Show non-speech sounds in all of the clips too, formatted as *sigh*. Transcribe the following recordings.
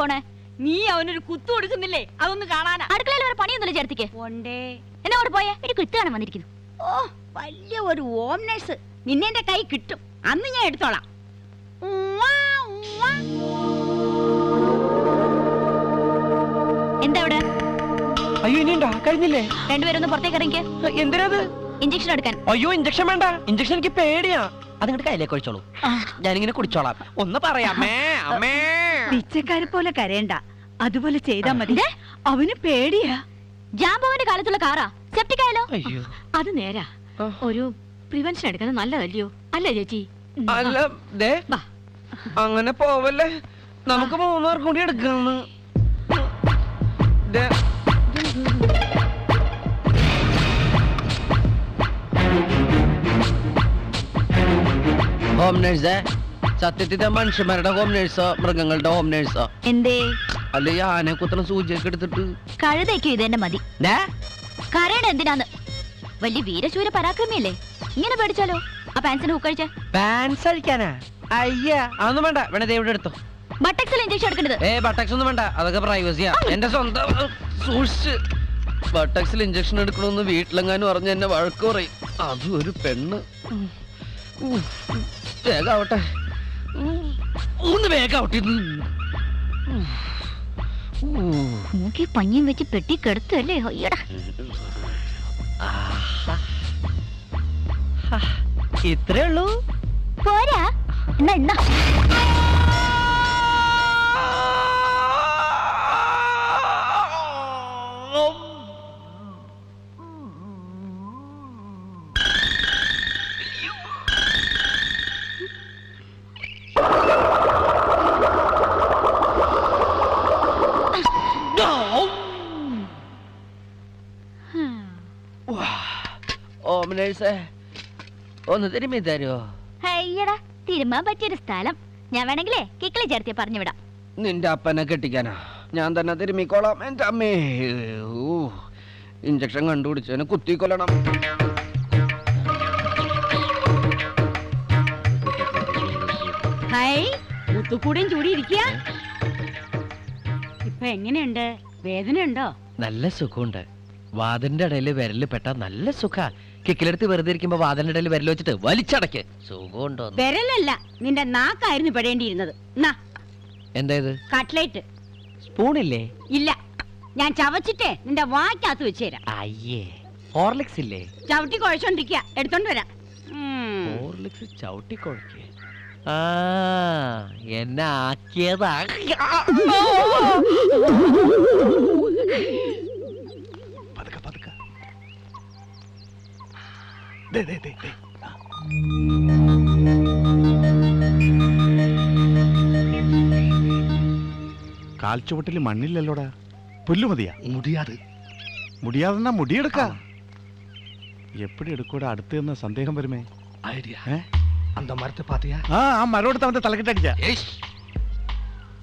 പോണേ? നീ അവനൊരു കുത്തു കൊടുക്കുന്നില്ലേ? അതൊന്ന് കാണാനാ. അടുക്കളയിൽ വരെ പണിയൊന്നുമില്ല ചേർത്തിക്ക് ഉണ്ടേ എന്നാ അവിടെ പോയേ? ഒരു കുത്തു കാണാൻ വന്നിരിക്കുന്നു. ഓ വലിയ ഒരു ഓം നഴ്സ്. നിന്നെ എന്റെ കൈ കിട്ടും. അന്ന് ഞാൻ എടുത്തോളാം. എന്താ അവിടെ? അയ്യോ ഇനിയുണ്ടോ കഴിഞ്ഞില്ലേ? രണ്ടുപേരും ഒന്ന് പുറത്തേക്ക് ഇറങ്ങിക്ക്. എന്തിനത്? ഇഞ്ചക്ഷൻ എടുക്കാൻ. അയ്യോ ഇഞ്ചക്ഷൻ വേണ്ട. ഇഞ്ചക്ഷൻ എനിക്ക് പേടിയാ. അതിങ്ങോട്ട് കയ്യിലേക്ക് ഒഴിച്ചോളൂ. ഞാനിങ്ങനെ കുടിച്ചോളാം. ഒന്ന് പറയാമേ അമ്മേ. പിച്ചക്കാരെ പോലെ കരയണ്ട. അതുപോലെ ചെയ്താ മതി. അവന് പേടിയാ. ജാമ്പവന്റെ കാലത്തുള്ള കാറാ. സെപ്റ്റിക് ആയാലോ അയ്യോ. അത് നേരാ. ഒരു പ്രിവെൻഷൻ എടുക്കുന്നത് നല്ലതല്ലയോ? അല്ല ചേച്ചി? അല്ല ദേ. വാ. അങ്ങനെ പോവല്ലേ. നമുക്ക് മൂന്നാർ കൂടി എടുക്കാന്ന്. ദേ, ഹോം നേഴ്സേ സത്യത്തിലെ മനുഷ്യന്മാരുടെ ഹോം നേഴ്സോ മൃഗങ്ങളുടെ ഹോം നേഴ്സോ എന്തേ? അല്ല ഈ ആനെ കുത്തണ സൂചിയൊക്കെ എടുത്തിട്ട്? കഴുതയ്ക്കും ഇത് തന്നെ മതി. ദേ, എന്തിനാന്ന്? വലിയ വീരശൂര പരാക്രമിയല്ലേ? ഇങ്ങനെ പേടിച്ചാലോ? ആ പാൻസിന് ഹുക്കഴിച്ച പാൻസ് അഴിക്കാനാ? അയ്യ അതൊന്നും വേണ്ട. വേണേ ഇവിടെ എടുത്തോ. ബട്ടക്സിൽ ഇഞ്ചക്ഷൻ എടുക്കേണ്ടത് ഏ ബട്ടക്സ് ഒന്നും വേണ്ട. അതൊക്കെ പ്രൈവസിയാ എന്റെ സ്വന്തം സൂക്ഷിച്ച്. ബട്ടക്സിൽ ഇഞ്ചക്ഷൻ എടുക്കണമെന്ന് വീട്ടിലെങ്ങാനും പറഞ്ഞ് എന്നെ വഴക്ക് പറയും. അതും ഒരു പെണ്ണ്. വേഗാവട്ടെ. ഒന്ന്. ഉം. മൂക്കി പഞ്ഞിയും വെച്ച് പെട്ടി കെടുത്തല്ലേ അയ്യടാ. ഇത്രേ ഉള്ളൂ പോരാ എന്നാ നേഴ്സേ ഒന്ന് തിരുമ്മി തരുമോ അയ്യടാ തിരുമാൻ പറ്റിയൊരു സ്ഥലം. ഞാൻ വേണമെങ്കിലേ കിക്കിളി ചേർത്തി പറഞ്ഞു വിടാം നിന്റെ അപ്പനെ കെട്ടിക്കാനാ. ഞാൻ തന്നെ തിരുമ്മിക്കോളാം എന്റെ അമ്മേ. ഊ, ഇഞ്ചക്ഷൻ കണ്ടുപിടിച്ചതിനെ കുത്തിക്കൊല്ലണം. ഹൈ മുത്തുക്കൂടെയും ചൂടി ഇരിക്കുക ഇപ്പൊ എങ്ങനെയുണ്ട്? വേദനയുണ്ടോ? നല്ല സുഖമുണ്ട്. വാതിന്റെ ഇടയിൽ വിരൽ പെട്ട നല്ല സുഖ. കിക്കിലെടുത്ത് വെറുതെ ഇരിക്കുമ്പോ ഇടയിൽ വിരൽ വെച്ചിട്ട് വലിച്ചടക്ക്. സുഖമുണ്ടോ വിരലല്ല നിന്റെ നാക്കായിരുന്നു പെടേണ്ടിയിരുന്നത്. എന്തായത് കട്ട്ലേറ്റ്. സ്പൂണില്ലേ? ഇല്ല ഞാൻ ചവച്ചിട്ടേ നിന്റെ വായ്ക്കകത്ത് വെച്ച് തരാം അയ്യേ ഹോർലിക്സ് ഇല്ലേ? ചവിട്ടി കുഴച്ചോണ്ടിരിക്കുക എടുത്തോണ്ട് വരാം. ഹോർലിക്സ് ചവിട്ടി കുഴക്കേ. ആ എന്നെ ആക്കിയതാ. *laughs* കാൽച്ചുവട്ടിൽ മണ്ണില്ലല്ലോടാ പുല്ല് മതിയാ முடியாது മുടിയാതെന്നാ മുടിയെടുക്ക എപ്പടി എടുക്കൂടാ അടുത്ത് നിന്ന് സന്ദേഹം വരുമേ ஐடியா ഏ? அந்த மரத்தை பாத்தியா ആ ആ മരോടത്ത് അവന്റെ തലക്കെട്ടടിച്ച ஏய்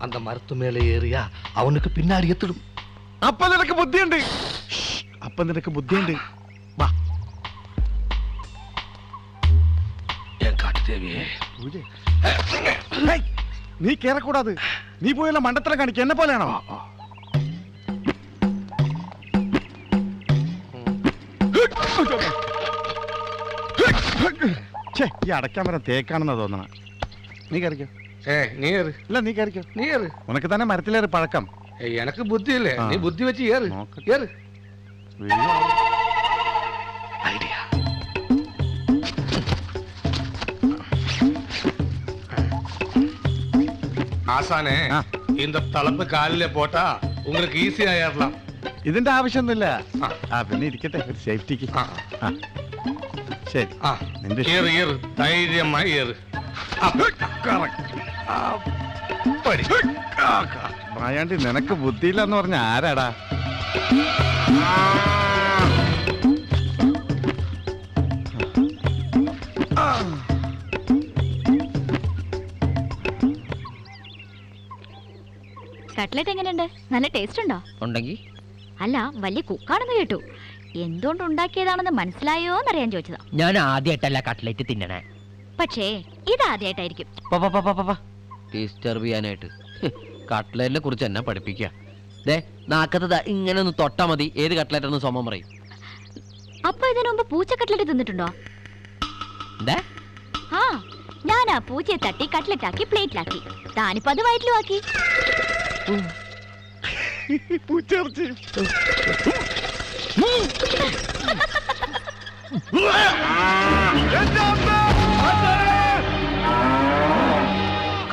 அந்த மரத்து மேலே ஏறியா அவனுக்கு பின்னாடி எத்திடும் അപ്പൊ നിനക്ക് ബുദ്ധിയുണ്ട് ഷ്, അപ്പൊ നിനക്ക് ബുദ്ധിയുണ്ട് സൂര്യ നീ കേറക്കൂടാത്. നീ പോയല്ല മണ്ടത്തരം കാണിക്ക എന്നെ പോലെയാണോ? ഈ അടയ്ക്കാൻ വരാൻ തേക്കാണെന്നാ തോന്നണ. നീ കറിക്കോ. നീ ഏറ് ഇല്ല നീ കറിക്കോ. നീ ഏറ് ഉനക്ക് തന്നെ മരത്തിലേറെ പഴക്കം. എനക്ക് ബുദ്ധിയില്ലേ? നീ ബുദ്ധി വെച്ച് ഏറ് ഏറ് ஆசானே ஆ. இந்த தலைப்பு காலில போட்டா உங்களுக்கு ஈஸியா ஏறலாம் ഇതിന്റെ ആവശ്യമൊന്നുമില്ല ആ. ആ പിന്നെ ഇരിക്കട്ടെ ഒരു സേഫ്റ്റിക്ക് ആ. ആ. ശരി ஆ, നിന്റെ ஏறு ஏறு தைரியமா ஏறு அப்படி മായാണ്ടി നിനക്ക് ബുദ്ധിയില്ല എന്ന് പറഞ്ഞ ആരാടാ കട്ട്ലറ്റ് എങ്ങനെയുണ്ട്? നല്ല ടേസ്റ്റ് ഉണ്ടോ? ഉണ്ടെങ്കിൽ അല്ല വലിയ കുക്കാണെന്ന് കേട്ടു. എന്തുകൊണ്ട് ഉണ്ടാക്കിയതാണെന്ന് മനസ്സിലായോ എന്നറിയാൻ ചോദിച്ചതാ. ഞാൻ ആദ്യമായിട്ടല്ല കട്ട്ലറ്റ് തിന്നണേ. പക്ഷേ ഇത് ആദ്യമായിട്ടായിരിക്കും ഡിസ്റ്റർബ് ചെയ്യാനായിട്ട്. കട്ട്ലറ്റിനെ കുറിച്ച് എന്നെ പഠിപ്പിക്കുക ദേ നാക്കത്ത് ഇങ്ങനെ ഒന്ന് തൊട്ടാ മതി. ഏത് കട്ട്ലറ്റ് എന്ന് സോമം പറയും. അപ്പൊ ഇതിനു മുമ്പ് പൂച്ച കട്ട്ലറ്റ് തിന്നിട്ടുണ്ടോ? ആ ഞാൻ ആ പൂച്ചയെ തട്ടി കട്ട്ലറ്റ് ആക്കി പ്ലേറ്റിലാക്കി. താനിപ്പോ അത് വയറ്റിലുമാക്കി. പൂച്ചേർച്ചി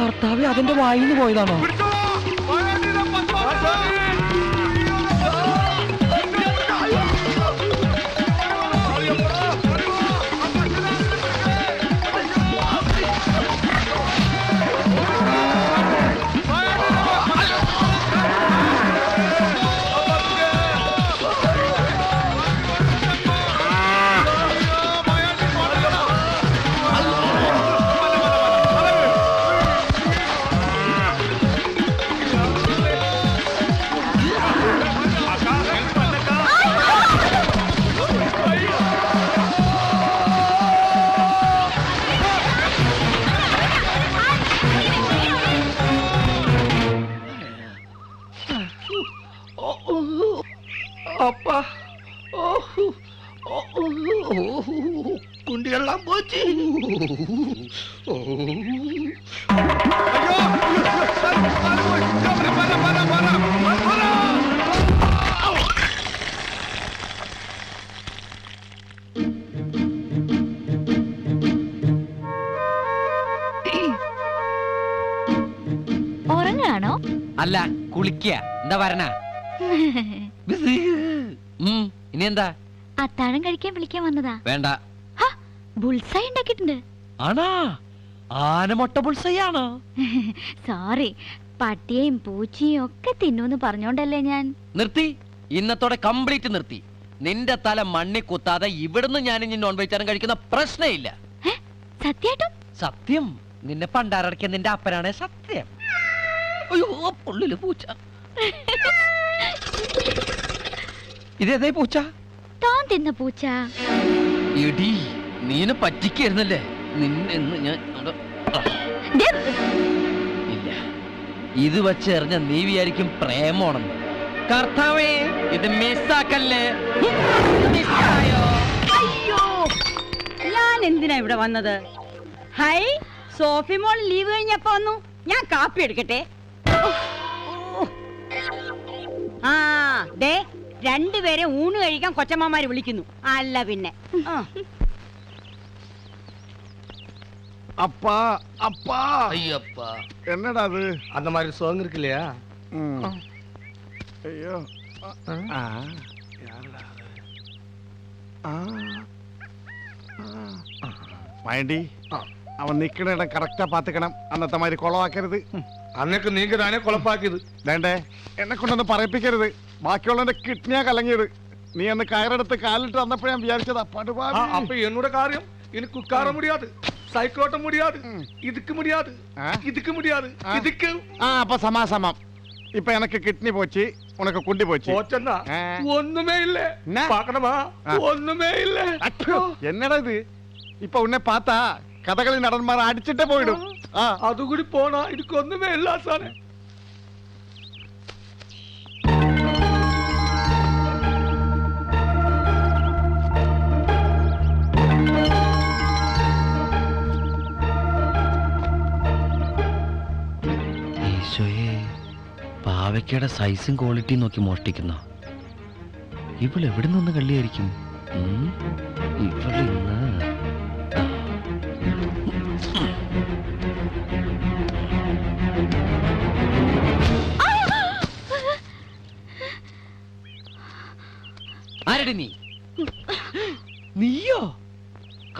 കർത്താവ് അതിന്റെ വായിന്ന് പോയതാണോ? ഉറങ്ങാണോ അല്ല കുളിക്ക എന്താ വരണ? ഇനി എന്താ അത്താഴം കഴിക്കാൻ വിളിക്കാൻ വന്നതാ. വേണ്ട. ബുൾസായി ഉണ്ടാക്കിയിട്ടുണ്ട്. ആണാ? ആനമൊട്ട പുൾസയാണോ സോറി പട്ടിയെയും പൂച്ചയും ഒക്കെ തിന്നൂന്ന് പറഞ്ഞോണ്ടല്ലേ ഞാൻ. നിർത്തി. ഇന്നത്തോടെ കംപ്ലീറ്റ് നിർത്തി. നിന്റെ തല മണ്ണി കുത്താതെ ഇവിടുന്ന് ഞാൻ ഇനി നോൺ വെജിറ്റേറിയൻ കഴിക്കുന്ന പ്രശ്നമില്ല സത്യായിട്ടും? സത്യം. നിന്നെ പണ്ടാരടക്കിയ നിന്റെ അപ്പനാണ് സത്യം. അയ്യോ പുള്ളിൽ പൂച്ച. ഇതേതേ പൂച്ച? താൻ തിന്ന പൂച്ച. എടി നീനെ പറ്റിക്കായിരുന്നല്ലേ? നിന്നെ ഇന്ന് ഞാൻ ഇല്ല. ഇത് വച്ചെറിഞ്ഞ നീ വിചാരിക്കും പ്രേമോണെന്ന് കർത്താവേ ഇത് മിസ്സാക്കല്ലേ മിസ്സായോ അയ്യോ ഞാൻ എന്തിനാ ഇവിടെ വന്നത് ഹൈ സോഫി മോൾ ലീവ് കഴിഞ്ഞപ്പോ വന്നു ഞാൻ കാപ്പി എടുക്കട്ടെ ഉഫ്, ഊ. ആ ദേ രണ്ടുപേരെ ഊണ് കഴിക്കാൻ കൊച്ചമ്മമാര് വിളിക്കുന്നു അല്ല പിന്നെ ആ. அப்பா அப்பா ஐயப்பா என்னடா அது அந்த மாதிரி சோங் இருக்கு இல்லையா അയ്യോ. ആ. മൈൻഡി അവൻ നിൽക്കണ കറക്റ്റാ പാത്തിക്കണം. അന്നത്തെ മാതിരി കൊളവാക്കരുത്. അന്നേക്ക് നീക്ക് താനെ കുളപ്പാക്കിയത്. വേണ്ടേ? എന്നെ കൊണ്ടൊന്ന് പറയിപ്പിക്കരുത്. ബാക്കിയുള്ളവന്റെ കിഡ്നിയാ കലങ്ങിയത്. നീ അന്ന് കയറെടുത്ത് കാലിട്ട് തന്നപ്പോ ഞാൻ വിചാരിച്ചത് അപ്പൊ എന്നോട് കാര്യം? എനിക്ക് ഉക്കാറ മുടിയാത് സൈക്കോട്ട മുടിയാത് ഇതിക്ക് മുടിയാത് ഇതിക്ക് മുടിയാത് ഇതിക്ക് ആ അപ്പൊ സമാസമം ഇപ്പൊ എനക്ക് കിഡ്നി പോച്ചി. உனக்கு குண்டி போச்சு. போச்சன்னா ஒண்ணுமே இல்ல. பாக்கணுமா ஒண்ணுமே இல்ல. என்னடா இது? இப்ப உன்னை பார்த்தா கதகளி நடன் மாற அடிச்சுட்டே போயிடும். அது கூட போனா இதுக்கு ஒண்ணுமே இல்ல சார் പാവയ്ക്കയുടെ സൈസും ക്വാളിറ്റിയും നോക്കി മോഷ്ടിക്കുന്ന? ഇവൾ എവിടെ നിന്ന് കള്ളിയായിരിക്കും? ഇവളിന്ന് നീയോ?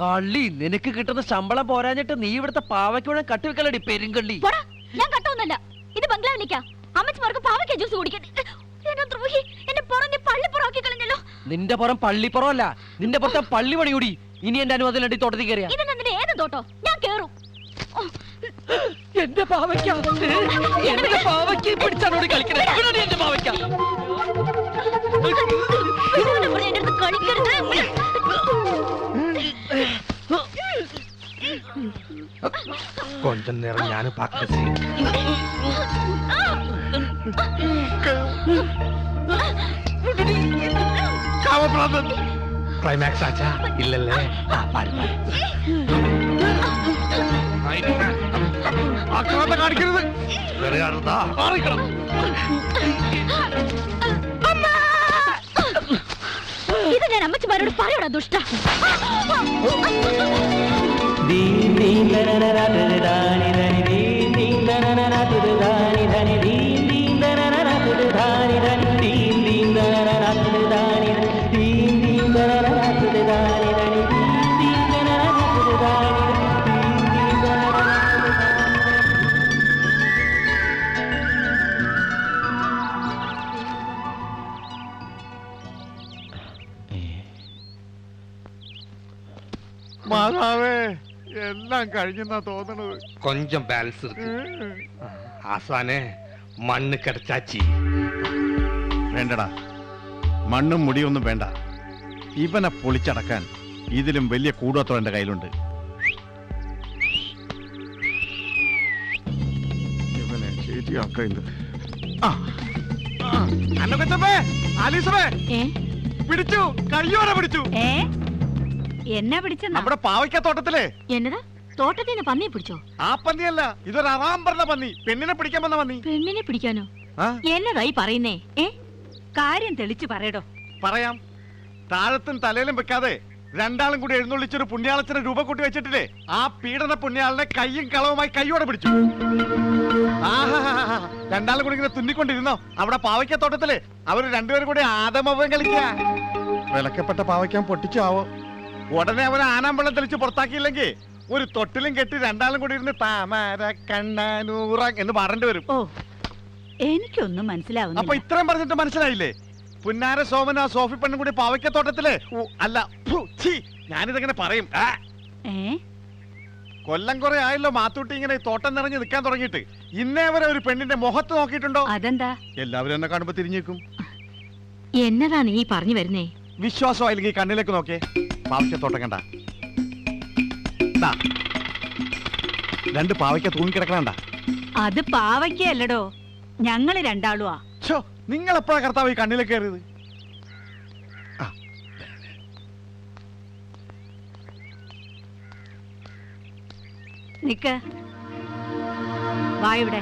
കള്ളി നിനക്ക് കിട്ടുന്ന ശമ്പളം പോരാഞ്ഞിട്ട് നീ ഇവിടുത്തെ പാവയ്ക്കുഴ കട്ടുവെക്കലടി പെരുങ്കള്ളി. ഞാൻ കട്ടൊന്നല്ല ഇത് ബംഗ്ലാവിലേക്കാ. അമ്മച്ചിമാർക്ക് പാവയ്ക്ക ജ്യൂസ് കുടിക്കട്ടെ എന്നെ ദ്രോഹി എന്നെ പുറഞ്ഞ് പള്ളിപ്പുറമാക്കി കളഞ്ഞല്ലോ നിന്റെ പുറം പള്ളിപ്പുറമല്ല നിന്റെ പുറത്തെ പള്ളി പണിയൂടി ഇനി എന്റെ അനുവാദം വേണ്ടി തോട്ടത്തിൽ കയറിയ ഇതെന്നെ നിന്റെ ഏത് തോട്ടോ ഞാൻ കേറും ഓ, എന്റെ പാവയ്ക്ക എന്റെ പാവയ്ക്ക പിടിച്ചാണോട് കളിക്കണേ ഇവിടെയാണ് എന്റെ പാവയ്ക്ക ഇതുകൊണ്ട് ഇവിടെ എൻ്റെ അടുത്ത് കളിക്കരുത് கொஞ்ச நேரம் ஞான பாக்க ആ, കാമപ്രാന്തൻ ക്ലൈമാക്സ് ആച്ചാ ഇല്ലല്ലേ ആ, പാടി പാര്. ആക്രാന്തം കാണിക്കരുത് വേറെ ആരുതാ? മാറിക്കണം ഇത് ഞാൻ അമ്മച്ചിമാരോട് പറയടാ ദുഷ്ട എല്ലാം കഴിഞ്ഞെന്നാ തോന്നണത് கொஞ்சம் பேலன்ஸ் இருக்கு ஆசானே മണ്ണ് കിടച്ചാച്ചി വേണ്ടടാ മണ്ണും മുടിയൊന്നും വേണ്ട ഇവനെ പൊളിച്ചടക്കാൻ ഇതിലും വലിയ കൂടോത്രം എന്റെ കയ്യിലുണ്ട് ഇവനെ ശരിയാക്കയില്ല ആ. ആ. അന്നക്കുട്ടപ്പേ, ആലീസമേ, ഏ പിടിച്ചു കയ്യോടെ പിടിച്ചു ഏ എന്നാ പിടിച്ചെന്നാ നമ്മുടെ പാവയ്ക്കത്തോട്ടത്തിലെ എന്നതാ തോട്ടത്തിൽ നിന്ന് പന്നിയെ പിടിച്ചോ? ആ പന്നിയല്ല ഇതൊരു അറാം പറഞ്ഞ പന്നി. പെണ്ണിനെ പിടിക്കാൻ വന്ന പന്നി. പെണ്ണിനെ പിടിക്കാനോ? എന്നതായി പറയുന്നേ. ഏ? കാര്യം തെളിച്ചു പറയടോ. പറയാം. താഴത്തും തലയിലും വെക്കാതെ രണ്ടാളും കൂടി എഴുന്നള്ളിച്ചൊരു പുണ്യാളച്ചനെ രൂപ കൂട്ടി വെച്ചിട്ടില്ലേ? ആ പീഡന പുണ്യാളിനെ കയ്യും കളവുമായി കൈയോടെ പിടിച്ചു. രണ്ടാളും കൂടി ഇങ്ങനെ തുന്നിക്കൊണ്ടിരുന്നോ? അവിടെ പാവയ്ക്കത്തോട്ടത്തിൽ അവർ രണ്ടുപേരും കൂടി ആദമവൻ കളിക്ക. വിലക്കപ്പെട്ട പാവയ്ക്കാൻ പൊട്ടിച്ചാവോ? ഉടനെ അവനെ ആനാമ്പള്ളം തെളിച്ച് പുറത്താക്കിയില്ലെങ്കിൽ ഒരു തൊട്ടിലും കെട്ടി രണ്ടാളും കൂടി ഇരുന്ന് താമര കണ്ണാനൂറ എന്ന് പാടേണ്ടി വരും. ഓ എനിക്കൊന്നും അപ്പൊ മനസ്സിലാവുന്നില്ല ഇത്രയും പറഞ്ഞിട്ട് മനസ്സിലായില്ലേ? പുന്നാര സോമൻ ആ സോഫി പെണ്ണും കൂടി പാവയ്ക്കത്തോട്ടത്തിൽ അല്ല ഞാനിതങ്ങനെ പറയും. കൊല്ലം കുറെ ആയല്ലോ മാത്തൂട്ടി ഇങ്ങനെ തോട്ടം നിറഞ്ഞു നിൽക്കാൻ തുടങ്ങിയിട്ട്. ഇന്നേ വരെ ഒരു പെണ്ണിന്റെ മുഖത്ത് നോക്കിയിട്ടുണ്ടോ? അതെന്താ? എല്ലാവരും എന്നെ കാണുമ്പോ തിരിഞ്ഞേക്കും. എന്നതാ നീ പറഞ്ഞു വരുന്നേ? വിശ്വാസം വിശ്വാസമായില്ലെങ്കിൽ കണ്ണിലേക്ക് നോക്കേ പാവയ്ക്കത്തോട്ടം കണ്ട. ദാ, രണ്ട് പാവയ്ക്ക തൂങ്ങിക്കിടക്കണണ്ട അത് പാവയ്ക്കല്ലടോ ഞങ്ങൾ രണ്ടാളുവാ. ഛോ നിങ്ങൾ എപ്പോഴാ കർത്താവ് ഈ കണ്ണിലേക്ക് കയറിയത്. നിക്ക്. വാ ഇവിടെ.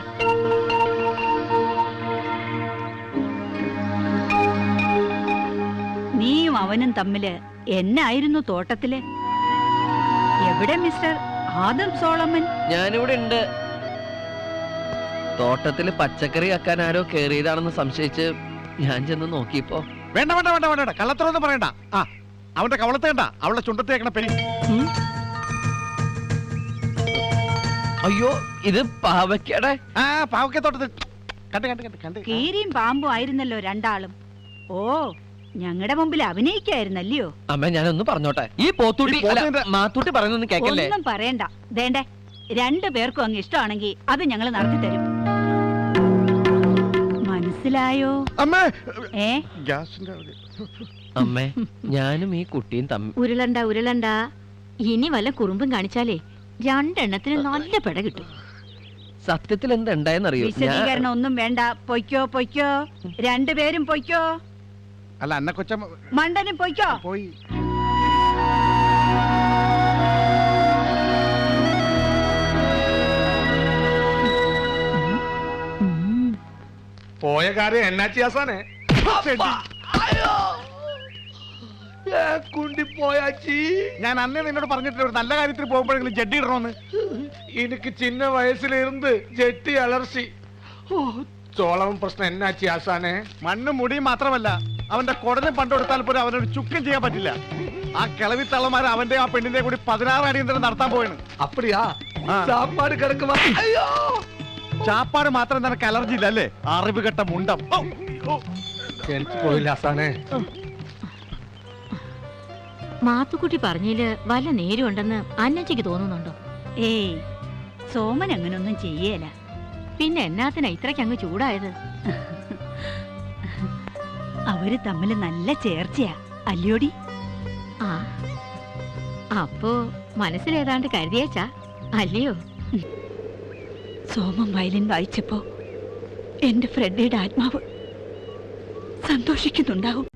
നീയും അവനും തമ്മിൽ എന്നായിരുന്നു തോട്ടത്തിൽ? എവിടെ മിസ്റ്റർ? Adam Solomon? ഞാനിവിടെ ഉണ്ട്. തോട്ടത്തിൽ പച്ചക്കറി ആക്കാൻ ആരോ കേറിയതാണെന്ന് സംശയിച്ച് ഞാൻ ചെന്ന് നോക്കിയപ്പോ വേണ്ട വേണ്ട വേണ്ട വേണ്ട വേണ്ട. കള്ളത്തരൊന്നും പറയണ്ട. ആ അവന്റെ കവളത്തെ കണ്ട അവളുടെ ചുണ്ടത്തേക്കണ പെരി. ഉം. അയ്യോ ഇത് പാവയ്ക്കടെ? ആ പാവക്കത്തോട്ടത്തിൽ കണ്ട് കണ്ട് കണ്ട് കണ്ട്. കീരിയും പാമ്പും ആയിരുന്നല്ലോ രണ്ടാളും. ഓ ഞങ്ങളുടെ മുമ്പിൽ അഭിനയിക്കായിരുന്നല്ലയോ? അമ്മ ഞാനൊന്ന് പറഞ്ഞോട്ടെ. ഈ പോത്തൂട്ടി ഈ പോത്തിന്റെ- അല്ല, മാത്തൂട്ടി പറയുന്നൊന്നും കേക്കല്ലേ? ഒന്നും പറയണ്ട. ദേണ്ടേ രണ്ടു പേർക്കും അങ്ങ് ഇഷ്ടമാണെങ്കിൽ അത് ഞങ്ങൾ നടത്തി തരും. മനസ്സിലായോ? അമ്മേ! ഏ? ഗ്യാസിന്റെ അവിടെ. അമ്മേ ഞാനും ഈ കുട്ടിയും തമ്മിൽ ഉരുളണ്ട ഉരുളണ്ട. ഇനി വല്ല കുറുമ്പും കാണിച്ചാലേ രണ്ടെണ്ണത്തിന് നല്ല പെട കിട്ടും. സത്യത്തിൽ എന്തുണ്ടായെന്നറിയോ ഞാൻ വിശദീകരണം ഒന്നും വേണ്ട. പൊയ്ക്കോ പൊയ്ക്കോ. രണ്ടുപേരും പൊയ്ക്കോ. അല്ല അന്ന കൊച്ച മണ്ടനും പൊയ്ക്കോ? പോയി. പോയ കാര്യം എന്നാച്ചി ആസാനെ? കുണ്ടി പോയാച്ചി. ഞാൻ അന്നേ നിന്നോട് പറഞ്ഞിട്ടില്ല ഒരു നല്ല കാര്യത്തിൽ പോകുമ്പോഴെങ്കിലും ജഡ്ഡി ഇടണമെന്ന് എനിക്ക് ചിന്ന വയസ്സിലിരുന്ന് ജെട്ടി അലർച്ചി. ഓ ചോളവും പ്രശ്നം എന്നാച്ചി ആസാനെ? മണ്ണും മുടിയും മാത്രമല്ല അവന്റെ കുടലും പണ്ട് കൊടുത്താൽ പോലും അവനൊരു ചുക്കും ചെയ്യാൻ പറ്റില്ല. ആ കിളവി തള്ളമാർ അവന്റെ ആ പെണ്ണിന്റെ കൂടി പതിനാറ് അടിയന്തരം നടത്താൻ പോയാണ് അപ്പടിയാ? ചാപ്പാട് കിടക്കുവാ. അയ്യോ! ചാപ്പാട് മാത്രം നിനക്ക് അലർജി ഇല്ല അല്ലേ? അറിവ് കെട്ട മുണ്ടം എനിക്ക് പോയില്ല ആസാനെ മാത്തുക്കുട്ടി പറഞ്ഞതിൽ വല്ല നേരമുണ്ടെന്ന് അന്നച്ചയ്ക്ക് തോന്നുന്നുണ്ടോ? ഏയ് സോമൻ അങ്ങനൊന്നും ചെയ്യേല. പിന്നെ എന്നാത്തിനാ ഇത്രയ്ക്ക് അങ്ങ് ചൂടായത്? അവർ തമ്മിൽ നല്ല ചേർച്ചയാ. അല്ലയോടി ആ. അപ്പോ മനസ്സിലേതാണ്ട് കരുതിയേച്ചാ. അല്ലയോ? സോമം വയലിൻ വായിച്ചപ്പോ എന്റെ ഫ്രെഡയുടെ ആത്മാവ് സന്തോഷിക്കുന്നുണ്ടാവും.